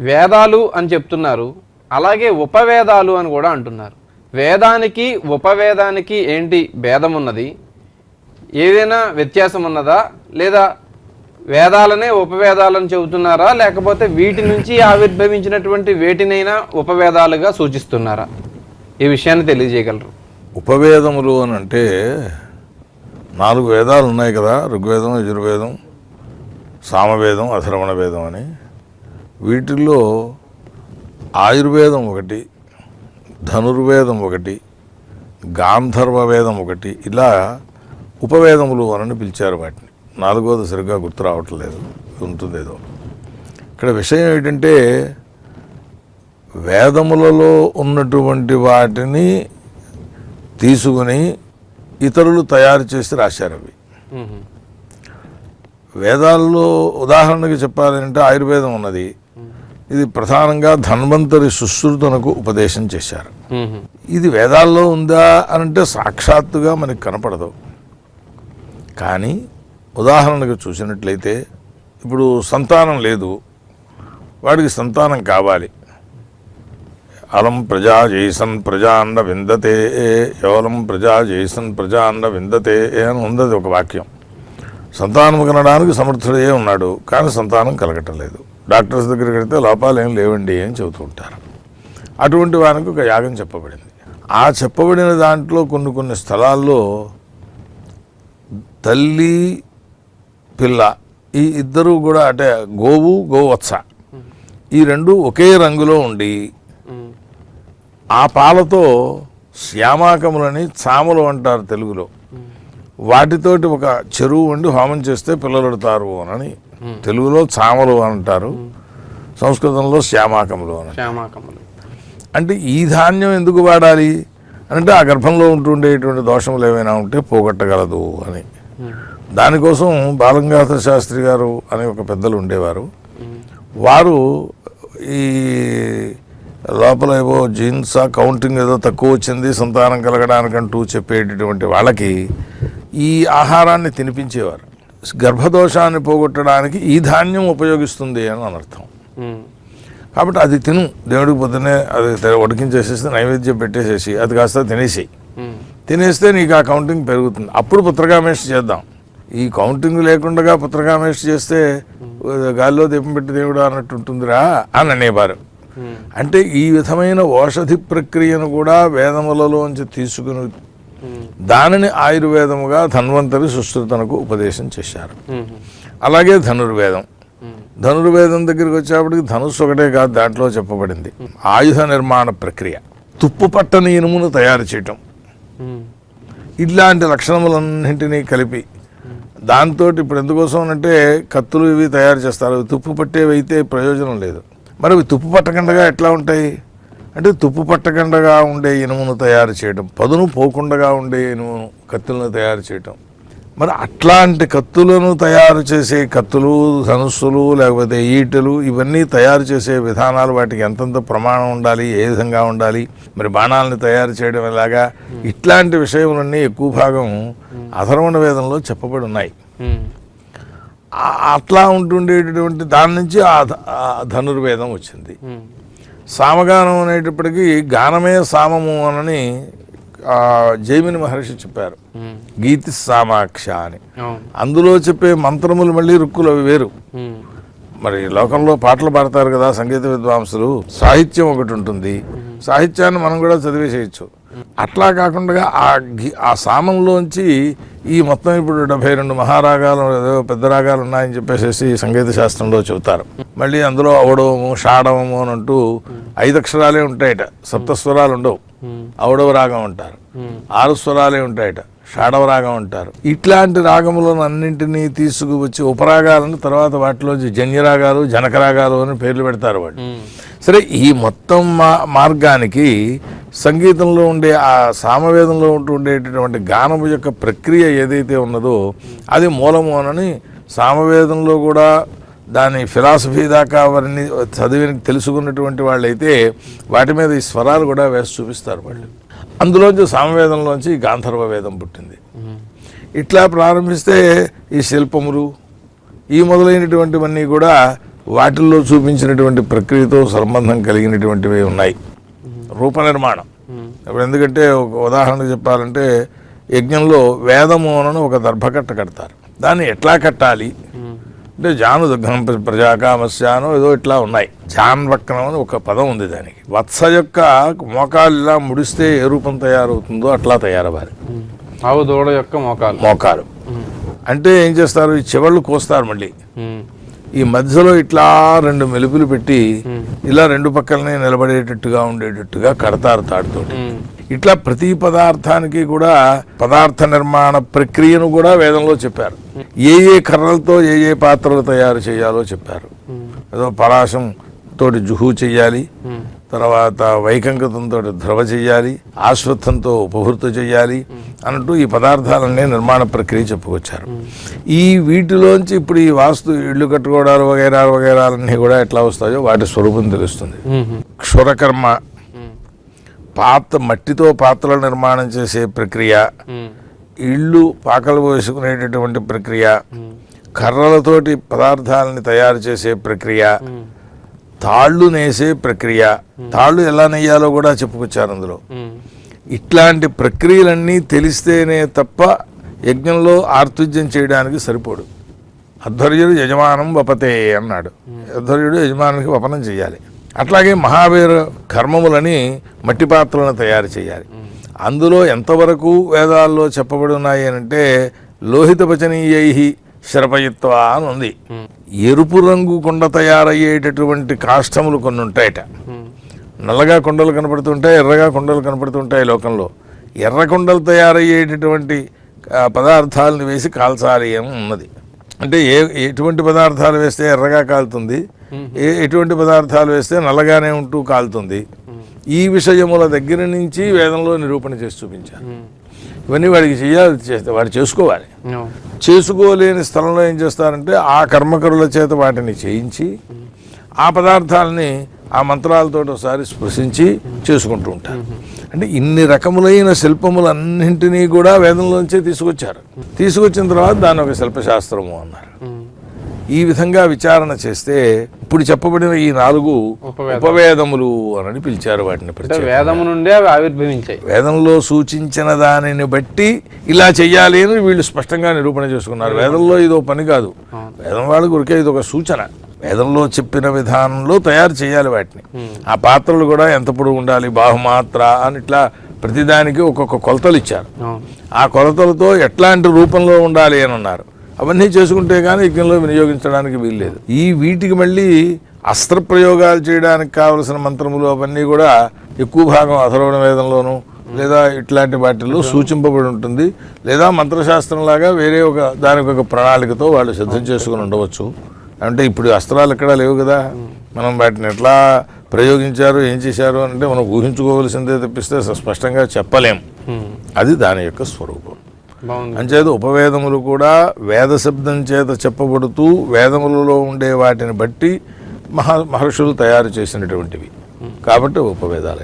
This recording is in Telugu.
వేదాలు అని చెప్తున్నారు. అలాగే ఉపవేదాలు అని కూడా అంటున్నారు. వేదానికి ఉపవేదానికి ఏంటి భేదం ఉన్నది ఏదైనా వ్యత్యాసం ఉన్నదా లేదా వేదాలనే ఉపవేదాలను చెబుతున్నారా? లేకపోతే వీటి నుంచి ఆవిర్భవించినటువంటి వేటినైనా ఉపవేదాలుగా సూచిస్తున్నారా? ఈ విషయాన్ని తెలియజేయగలరు. ఉపవేదములు అని అంటే నాలుగు వేదాలు ఉన్నాయి కదా. ఋగ్వేదం యజుర్వేదం సామవేదం అధర్వణ వేదం అని. వీటిల్లో ఆయుర్వేదం ఒకటి ధనుర్వేదం ఒకటి గాంధర్వ వేదం ఒకటి ఇలా ఉపవేదములు అని పిలిచారు వాటిని. నాలుగోది సరిగ్గా గుర్తు రావట్లేదు ఉంటుందేదో. ఇక్కడ విషయం ఏంటంటే వేదములలో ఉన్నటువంటి వాటిని తీసుకుని ఇతరులు తయారు చేసి రాశారు అవి. వేదాల్లో ఉదాహరణకి చెప్పాలంటే ఆయుర్వేదం ఉన్నది. ఇది ప్రధానంగా ధన్వంతరి సుశ్రుతునకు ఉపదేశం చేశారు. ఇది వేదాల్లో ఉందా అని అంటే సాక్షాత్తుగా మనకి కనపడదు. కానీ ఉదాహరణకు చూసినట్లయితే ఇప్పుడు సంతానం లేదు. వాడికి సంతానం కావాలి. అలం ప్రజా జైసన్ ప్రజాన్న విందతే ఎవలం ప్రజా జైసన్ ప్రజాన్న విందతే అని ఉన్నది ఒక వాక్యం. సంతానం కనడానికి సమర్థుడే ఉన్నాడు కానీ సంతానం కలగటం లేదు డాక్టర్స్ దగ్గరికి వెళితే లోపాలు ఏం లేవండి అని చెబుతూ ఉంటారు. అటువంటి వారికి ఒక యాగం చెప్పబడింది. ఆ చెప్పబడిన దాంట్లో కొన్ని కొన్ని స్థలాల్లో తల్లి పిల్ల ఈ ఇద్దరు కూడా అంటే గోవు గోవత్స ఈ రెండు ఒకే రంగులో ఉండి ఆ పాలతో శ్యామాకములని చామలు అంటారు తెలుగులో. వాటితోటి ఒక చెరువు ఉండి హోమం చేస్తే పిల్లలు పెడతారు అని తెలుగులో చామలు అంటారు. సంస్కృతంలో శ్యామాకములు అని. శ్యామాకములు. అంటే ఈ ధాన్యం ఎందుకు వాడాలి? అంటే ఆ గర్భంలో ఉంటుండేటువంటి దోషములు ఏమైనా ఉంటే పోగొట్టగలదు అని. దానికోసం బాలంగాధర శాస్త్రి గారు అనే ఒక పెద్దలు ఉండేవారు. వారు ఈ లోపల ఏవో జీన్స్ కౌంటింగ్ ఏదో తక్కువ వచ్చింది సంతానం కలగడానికంటూ చెప్పేటటువంటి వాళ్ళకి ఈ ఆహారాన్ని తినిపించేవారు గర్భదోషాన్ని పోగొట్టడానికి ఈ ధాన్యం ఉపయోగిస్తుంది అని అనర్థం. కాబట్టి అది తిను దేవుడికి పొద్దున్నే అది ఉడికించేసేసి నైవేద్యం పెట్టేసేసి అది కాస్త తినేసి. తినేస్తే నీకు ఆ కౌంటింగ్ పెరుగుతుంది అప్పుడు పుత్రకామేష్ చేద్దాం ఈ కౌంటింగ్ లేకుండా పుత్రకామేష్ చేస్తే గాలిలో దీపం పెట్టి దేవుడు అన్నట్టు ఉంటుందిరా అని అనేవారు. అంటే ఈ విధమైన ఓషధి ప్రక్రియను కూడా వేదములలోంచి తీసుకుని. దానిని ఆయుర్వేదముగా ధన్వంతరి సుశ్రుతనకు ఉపదేశం చేశారు. అలాగే ధనుర్వేదం. ధనుర్వేదం దగ్గరికి వచ్చేప్పటికి ధనుస్సు ఒకటే కాదు దాంట్లో చెప్పబడింది. ఆయుధ నిర్మాణ ప్రక్రియ. తుప్పు పట్టని ఇనుమును తయారు చేయటం. ఇలాంటి ఇట్లాంటి లక్షణములన్నింటినీ కలిపి దాంతో ఇప్పుడు ఎందుకోసం అంటే కత్తులు ఇవి తయారు చేస్తారు. అవి తుప్పు పట్టేవి అయితే ప్రయోజనం లేదు. మరి అవి తుప్పు పట్టకుండా ఎట్లా ఉంటాయి? అంటే తుప్పు పట్టకుండగా ఉండే ఇనుమును తయారు చేయడం పదును పోకుండగా ఉండే ఇనుమును కత్తులను తయారు చేయటం. మరి అట్లాంటి కత్తులను తయారు చేసే కత్తులు ధనుస్సులు లేకపోతే ఈటెలు ఇవన్నీ తయారు చేసే విధానాలు వాటికి ఎంతెంత ప్రమాణం ఉండాలి ఏ విధంగా ఉండాలి మరి బాణాలని తయారు చేయడం ఎలాగా? ఇట్లాంటి విషయములన్నీ ఎక్కువ భాగం అధర్వణ వేదంలో చెప్పబడి ఉన్నాయి. అట్లా ఉంటుండేటటువంటి దాని నుంచి ఆ ధనుర్వేదం వచ్చింది. సామగానం అనేటప్పటికీ గానమే సామము అనని జైమిని మహర్షి చెప్పారు. గీతి సామాక్ష అని. అందులో చెప్పే మంత్రములు మళ్ళీ రుక్కులు అవి వేరు. మరి లోకంలో పాటలు పాడతారు కదా సంగీత విద్వాంసులు సాహిత్యం ఒకటి ఉంటుంది. సాహిత్యాన్ని మనం కూడా చదివేసేయచ్చు. అట్లా కాకుండా ఆ ఆ సామంలోంచి ఈ మొత్తం ఇప్పుడు డెబ్బై రెండు మహారాగాలు ఏదో పెద్ద రాగాలు ఉన్నాయని చెప్పేసి సంగీత శాస్త్రంలో చెబుతారు. మళ్ళీ అందులో అవడవము షాడవము అని అంటూ ఐదు అక్షరాలే ఉంటాయట. సప్తస్వరాలు ఉండవు. అవడవ రాగం అంటారు. ఆరు స్వరాలే ఉంటాయట. షాడవ రాగం అంటారు. ఇట్లాంటి రాగములను అన్నింటినీ తీసుకువచ్చి ఉపరాగాలను తర్వాత వాటిలోంచి జన్యరాగాలు జనకరాగాలు అని పేర్లు పెడతారు వాళ్ళు. సరే ఈ మొత్తం మా మార్గానికి సంగీతంలో ఉండే ఆ సామవేదంలో ఉంటూ ఉండేటటువంటి గానము యొక్క ప్రక్రియ ఏదైతే ఉన్నదో అది మూలము అనని సామవేదంలో కూడా దాని ఫిలాసఫీ దాకా వారిని చదివి తెలుసుకున్నటువంటి వాళ్ళైతే వాటి మీద ఈ స్వరాలు కూడా వేసి చూపిస్తారు వాళ్ళు. అందులోంచి సామవేదంలోంచి గాంధర్వ వేదం పుట్టింది. ఇట్లా ప్రారంభిస్తే ఈ శిల్పములు ఈ మొదలైనటువంటివన్నీ కూడా వాటిల్లో చూపించినటువంటి ప్రక్రియతో సంబంధం కలిగినటువంటివి ఉన్నాయి. రూప నిర్మాణం ఇప్పుడు ఎందుకంటే ఒక ఉదాహరణ చెప్పాలంటే యజ్ఞంలో వేదము అని ఒక దర్భకట్ట కడతారు. దాన్ని ఎట్లా కట్టాలి? అంటే జాను దుర్గం ప్రజాకామస్యానో ఏదో ఇట్లా ఉన్నాయి. జాన్వక్రం అని ఒక పదం ఉంది దానికి. వత్స యొక్క మోకాలు ఇలా ముడిస్తే ఏ రూపం తయారవుతుందో అట్లా తయారవ్వాలి. ఆవు దూడ యొక్క మోకాలు. మోకాలు. అంటే ఏం చేస్తారు? ఈ చెవళ్ళు కోస్తారు మళ్ళీ. ఈ మధ్యలో ఇట్లా రెండు మెలుపులు పెట్టి ఇలా రెండు పక్కలనే నిలబడేటట్టుగా ఉండేటట్టుగా కడతారు తాడుతోటి ఉమ్, ఇట్లా ప్రతి పదార్థానికి కూడా పదార్థ నిర్మాణ ప్రక్రియను కూడా వేదంలో చెప్పారు. ఏ ఏ కర్రలతో ఏ ఏ పాత్రలు తయారు చేయాలో చెప్పారు. ఏదో పలాశం తోటి జుహు చెయ్యాలి. తర్వాత వైకంకతంతో ధ్రువ చెయ్యాలి ఆశ్వత్థంతో ఉపహృత చెయ్యాలి అన్నట్టు ఈ పదార్థాలన్నీ నిర్మాణ ప్రక్రియ చెప్పుకొచ్చారు. ఈ వీటిలోంచి ఇప్పుడు ఈ వాస్తు ఇళ్ళు కట్టుకోవడాలు వగైరా వగైరాలన్నీ కూడా ఎట్లా వస్తాయో వాటి స్వరూపం తెలుస్తుంది. క్షురకర్మ పాత్ర మట్టితో పాత్రల నిర్మాణం చేసే ప్రక్రియ ఇళ్ళు పాకలు వేసుకునేటటువంటి ప్రక్రియ కర్రలతోటి పదార్థాలని తయారు చేసే ప్రక్రియ తాళ్ళు నేసే ప్రక్రియ. తాళ్ళు ఎలా నెయ్యాలో కూడా చెప్పుకొచ్చారు అందులో. ఇట్లాంటి ప్రక్రియలన్నీ తెలిస్తేనే తప్ప యజ్ఞంలో ఆర్తుజ్యం చేయడానికి సరిపోడు. అధ్వర్యుడు యజమానం వపతే అన్నాడు. అధ్వర్యుడు యజమానికి వపనం చేయాలి అట్లాగే మహావీర కర్మములని మట్టి పాత్రలను తయారు చేయాలి అందులో ఎంతవరకు వేదాల్లో చెప్పబడి ఉన్నాయి అంటే లోహిత పచనీయై శరపయిత్వ అని ఉంది. ఎరుపు రంగు కొండ తయారయ్యేటటువంటి కాష్టములు కొన్ని ఉంటాయట. ఉమ్, నల్లగా కొండలు కనపడుతుంటాయి ఎర్రగా కొండలు కనపడుతుంటాయి లోకంలో. ఎర్ర కొండలు తయారయ్యేటటువంటి పదార్థాలను వేసి కాల్చాలి అని ఉన్నది. అంటే ఏ ఎటువంటి పదార్థాలు వేస్తే ఎర్రగా కాలుతుంది ఏ ఎటువంటి పదార్థాలు వేస్తే నల్లగానే ఉంటూ కాలుతుంది. ఈ విషయముల దగ్గర నుంచి వేదంలో నిరూపణ చేసి చూపించారు. ఇవన్నీ వాడికి చేయాలి చేస్తే వాడు చేసుకోవాలి. చేసుకోలేని స్థలంలో ఏం చేస్తారంటే ఆ కర్మకరుల చేత వాటిని చేయించి ఆ పదార్థాలని ఆ మంత్రాలతో ఒకసారి స్పృశించి చేసుకుంటూ ఉంటారు. అంటే ఇన్ని రకములైన శిల్పములన్నింటినీ కూడా వేదంలోంచే తీసుకొచ్చారు. తీసుకొచ్చిన తర్వాత దాన్ని ఒక శిల్పశాస్త్రము అన్నారు. ఉమ్, ఈ విధంగా విచారణ చేస్తే ఇప్పుడు చెప్పబడిన ఈ నాలుగు. ఉపవేదములు. అని పిలిచారు వాటిని. వేదము నుండే అవి ఆవిర్భవించాయి. వేదంలో సూచించిన దానిని బట్టి ఇలా చెయ్యాలి అని వీళ్ళు స్పష్టంగా నిరూపణ చేసుకున్నారు. వేదంలో ఇదో పని కాదు. వేదం వాళ్ళకి ఉరికే ఇది ఒక సూచన. వేదంలో చెప్పిన విధానంలో తయారు చేయాలి వాటిని. ఆ పాత్రలు కూడా ఎంత పొడుగు ఉండాలి బాహుమాత్ర అని ఇట్లా ప్రతిదానికి ఒక్కొక్క కొలతలు ఇచ్చారు. ఆ కొలతలతో ఎట్లాంటి రూపంలో ఉండాలి అని అన్నారు. అవన్నీ చేసుకుంటే కానీ యజ్ఞంలో వినియోగించడానికి వీల్లేదు. ఈ వీటికి మళ్ళీ అస్త్ర ప్రయోగాలు చేయడానికి కావలసిన మంత్రములు అవన్నీ కూడా ఎక్కువ భాగం అథర్వణ వేదంలోను లేదా ఇట్లాంటి వాటిల్లో సూచింపబడి ఉంటుంది. లేదా మంత్రశాస్త్రంలాగా వేరే ఒక దానికి ఒక ప్రణాళికతో వాళ్ళు సిద్ధం చేసుకుని ఉండవచ్చు. అంటే ఇప్పుడు అస్త్రాలు ఎక్కడా లేవు కదా. మనం వాటిని ఎట్లా ప్రయోగించారు ఏం చేశారు అంటే మనం ఊహించుకోవలసిందే తప్పిస్తే స్పష్టంగా చెప్పలేం. అది దాని యొక్క స్వరూపం. అంచేత ఉపవేదములు కూడా వేద శబ్దం చేత చెప్పబడుతూ వేదములలో ఉండే వాటిని బట్టి మహా మహర్షులు తయారు చేసినటువంటివి. కాబట్టి ఉపవేదాలు.